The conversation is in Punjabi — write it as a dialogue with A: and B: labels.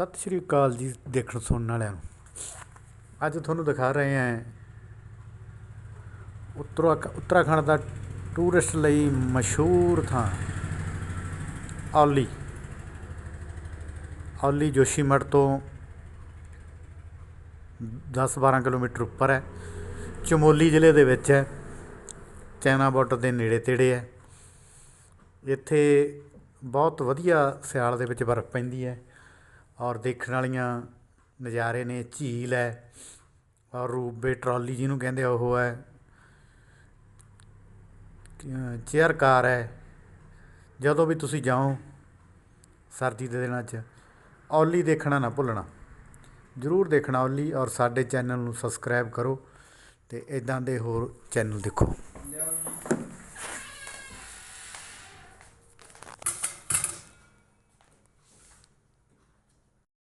A: ਸਤਿ ਸ਼੍ਰੀ ਅਕਾਲ ਜੀ ਦੇਖਣ ਸੁਣਨ ਵਾਲਿਆਂ ਨੂੰ। ਅੱਜ ਤੁਹਾਨੂੰ ਦਿਖਾ ਰਹੇ ਹਾਂ ਉੱਤਰਾ ਉੱਤਰਾਖੰਡ ਦਾ ਟੂਰਿਸਟ ਲਈ ਮਸ਼ਹੂਰ ਥਾਂ ਔਲੀ ਔਲੀ ਜੋਸ਼ੀਮਠ ਤੋਂ 10-12 ਕਿਲੋਮੀਟਰ ਉੱਪਰ ਹੈ। ਚਮੋਲੀ ਜ਼ਿਲ੍ਹੇ ਦੇ ਵਿੱਚ ਹੈ। ਚਾਈਨਾ ਬਾਰਡਰ ਦੇ ਨੇੜੇ ਤੇੜੇ ਹੈ। ਇੱਥੇ ਬਹੁਤ ਵਧੀਆ ਸਿਆਲ ਦੇ ਵਿੱਚ ਬਰਫ਼ ਪੈਂਦੀ ਹੈ। ਔਰ ਦੇਖਣ ਵਾਲੀਆਂ ਨਜ਼ਾਰੇ ਨੇ ਝੀਲ ਹੈ ਔਰ ਰੂਪਵੇ ਟਰਾਲੀ ਜਿਹਨੂੰ ਕਹਿੰਦੇ ਆ ਉਹ ਹੈ। ਚੇਅਰ ਕਾਰ ਹੈ। ਜਦੋਂ ਵੀ ਤੁਸੀਂ ਜਾਓ ਸਰਦੀ ਦੇ ਦਿਨਾਂ 'ਚ, ਔਲੀ ਦੇਖਣਾ ਨਾ ਭੁੱਲਣਾ। ਜ਼ਰੂਰ ਦੇਖਣਾ ਔਲੀ ਔਰ ਸਾਡੇ ਚੈਨਲ ਨੂੰ ਸਬਸਕ੍ਰਾਈਬ ਕਰੋ ਅਤੇ ਇਦਾਂ ਦੇ ਹੋਰ ਚੈਨਲ ਦੇਖੋ।